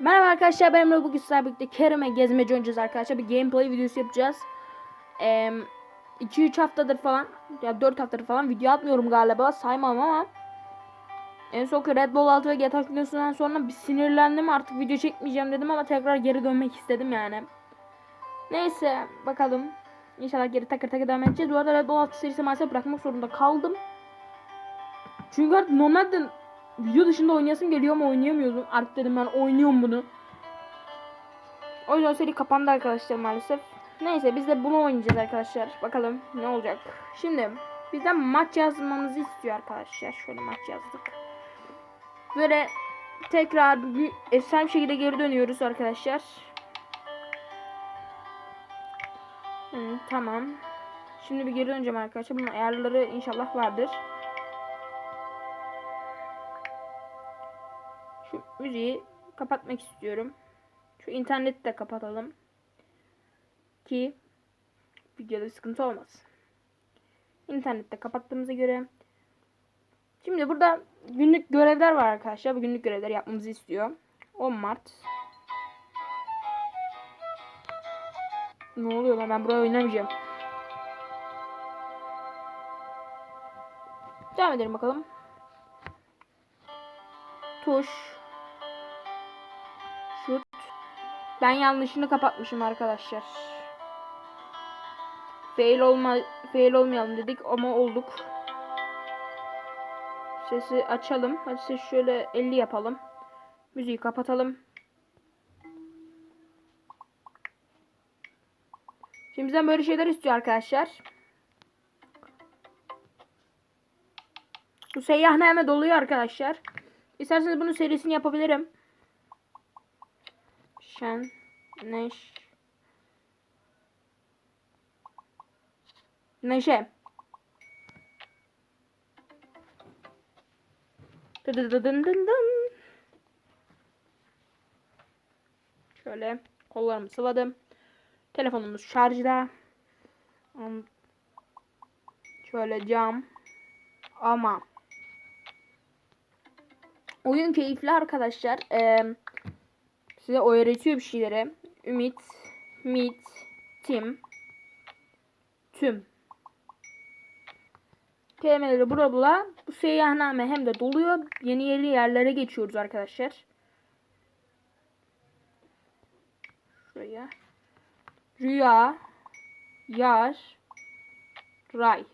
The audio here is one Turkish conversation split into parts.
Merhaba arkadaşlar ben Emre. Bugün sizlerle birlikte Kerem'e gezmeci oynayacağız arkadaşlar. Bir gameplay videosu yapacağız. 2-3 haftadır falan ya 4 haftadır falan video atmıyorum galiba saymam ama. En son Red Bull 6 ve GTA videosundan sonra bir sinirlendim artık video çekmeyeceğim dedim ama tekrar geri dönmek istedim yani. Neyse bakalım. İnşallah geri takır takır devam edeceğiz. Bu arada Red Bull 6 serisi maalesef bırakmak zorunda kaldım. Çünkü artık normalde video dışında oynayasım geliyor ama oynayamıyordum. Artık dedim ben oynuyorum bunu. O yüzden seri kapandı arkadaşlar maalesef. Neyse biz de bunu oynayacağız arkadaşlar. Bakalım ne olacak. Şimdi bizden maç yazmamızı istiyor arkadaşlar. Şöyle maç yazdık. Böyle tekrar efsane bir şekilde geri dönüyoruz arkadaşlar. Hı, tamam. Şimdi bir geri döneceğim arkadaşlar. Bunun ayarları inşallah vardır. Müziği kapatmak istiyorum. Şu interneti de kapatalım. Ki videoda sıkıntı olmaz. İnternette kapattığımıza göre Şimdi burada günlük görevler var arkadaşlar. Bu günlük görevler yapmamızı istiyor. 10 Mart. Ne oluyor lan ben buraya oynamayacağım. Devam edelim bakalım. Tuş. Ben yanlışını kapatmışım arkadaşlar. Fail olma fail olmayalım dedik ama olduk. Sesi açalım. Hadi ses şöyle 50 yapalım. Müziği kapatalım. Şimdi bizden böyle şeyler istiyor arkadaşlar. Bu seyyah doluyor arkadaşlar. İsterseniz bunun serisini yapabilirim. Şen, Neş, Neşe. Dıdıdıdın dın dın. Şöyle kollarımı sıvadım. Telefonumuz şarjda. Şöyle cam. Ama oyun keyifli arkadaşlar. Ee, size öğretiyor bir şeyleri. Ümit, Mit, Tim, Tüm. Kelimeleri bula bula bu seyyahname hem de doluyor. Yeni yeni yerlere geçiyoruz arkadaşlar. Şuraya. Rüya, yar, ray.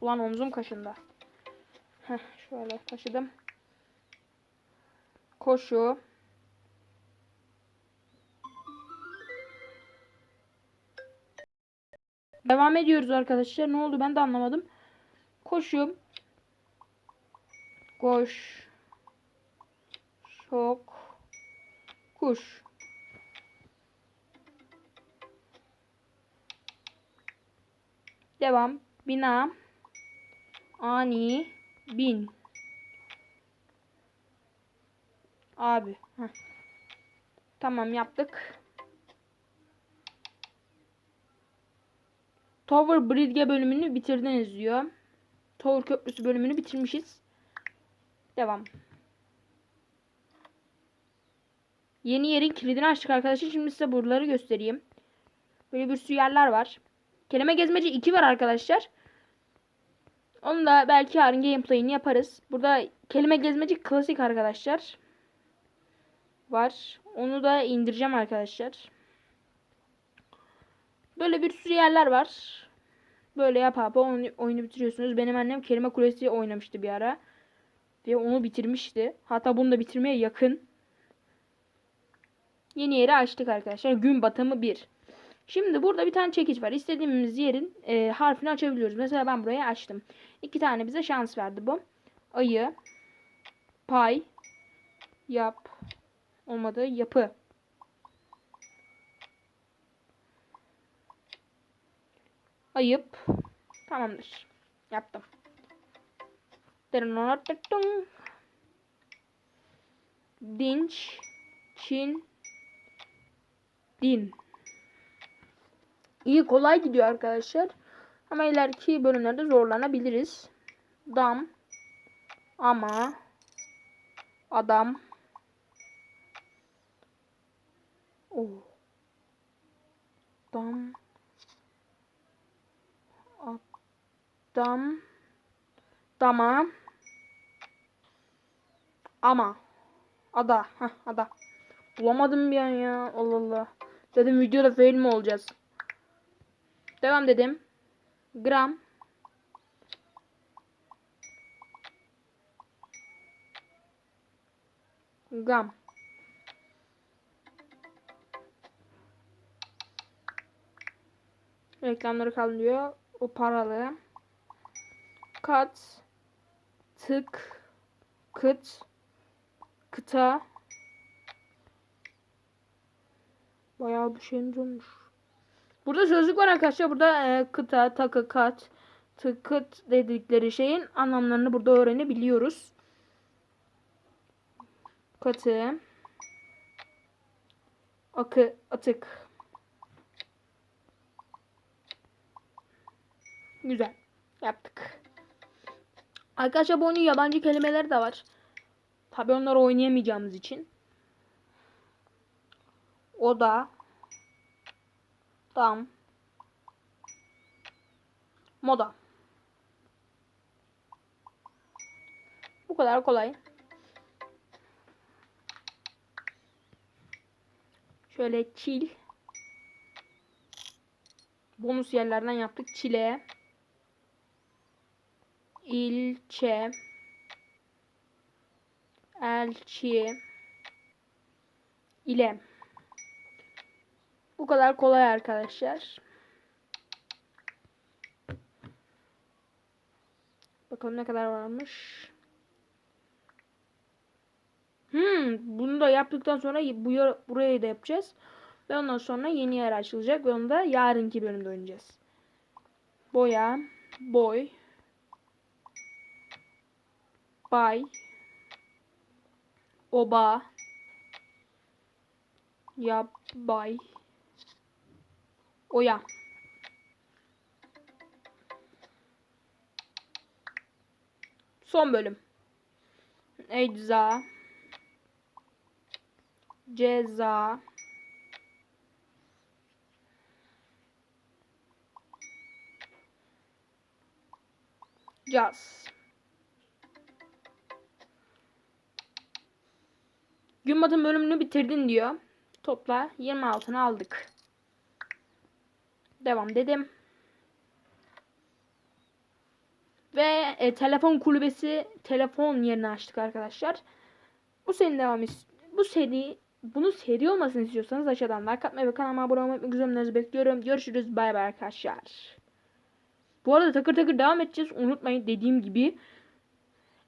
Ulan omzum kaşındı. Heh, şöyle taşıdım. Koşu. Devam ediyoruz arkadaşlar. Ne oldu ben de anlamadım. Koşu. Koş. Şok. Kuş. Devam. Bina. Ani. Bin. Abi. Heh. Tamam yaptık. Tower Bridge bölümünü bitirdiniz diyor. Tower Köprüsü bölümünü bitirmişiz. Devam. Yeni yerin kilidini açtık arkadaşlar. Şimdi size buraları göstereyim. Böyle bir sürü yerler var. Kelime gezmeci 2 var arkadaşlar. Onu da belki yarın gameplay'ini yaparız. Burada kelime gezmeci klasik arkadaşlar. Var. Onu da indireceğim arkadaşlar. Böyle bir sürü yerler var. Böyle yap yapa oyunu, oyunu bitiriyorsunuz. Benim annem kelime kulesi oynamıştı bir ara. Ve onu bitirmişti. Hatta bunu da bitirmeye yakın. Yeni yeri açtık arkadaşlar. Gün batımı 1. Şimdi burada bir tane çekiç var. İstediğimiz yerin e, harfini açabiliyoruz. Mesela ben burayı açtım. İki tane bize şans verdi bu. Ayı, pay, yap, olmadı yapı. ayıp. Tamamdır. Yaptım. Dinç, Çin, Din. İyi kolay gidiyor arkadaşlar. Ama ileriki bölümlerde zorlanabiliriz. Dam. Ama. Adam. Oh. Dam. Dama. Ama. Ada. Heh, ada. Bulamadım bir an ya. Allah Allah. Dedim videoda fail mi olacağız? Devam dedim. Gram. Gam. Reklamları kalın diyor. O paralı. Kat. Tık. Kıt. Kıta. Bayağı bir şeyimiz olmuş. Burada sözlük var arkadaşlar. Burada e, kıta, takı, kat, tıkıt dedikleri şeyin anlamlarını burada öğrenebiliyoruz. Katı. Akı, atık. Güzel. Yaptık. Arkadaşlar bu oyunun yabancı kelimeleri de var. Tabi onları oynayamayacağımız için. Oda. Dam. Moda. Bu kadar kolay. Şöyle çil. Bonus yerlerden yaptık. Çile. İlçe. Elçi. ile. Bu kadar kolay arkadaşlar. Bakalım ne kadar varmış. Hmm, bunu da yaptıktan sonra bu burayı da yapacağız. Ve ondan sonra yeni yer açılacak ve onu da yarınki bölümde oynayacağız. Boya, boy, bay, oba, yabay, oya. Son bölüm. Ecza, ceza, caz. Gün batım bölümünü bitirdin diyor. Topla 26'ını aldık. Devam dedim. Ve e, telefon kulübesi telefon yerini açtık arkadaşlar. Bu serinin devamı bu seri bunu seri olmasını istiyorsanız aşağıdan like atmayı ve kanalıma abone olmayı unutmayın. bekliyorum. Görüşürüz. Bay bay arkadaşlar. Bu arada takır takır devam edeceğiz. Unutmayın dediğim gibi.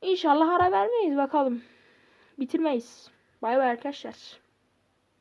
İnşallah ara vermeyiz bakalım. Bitirmeyiz. Bay bay arkadaşlar.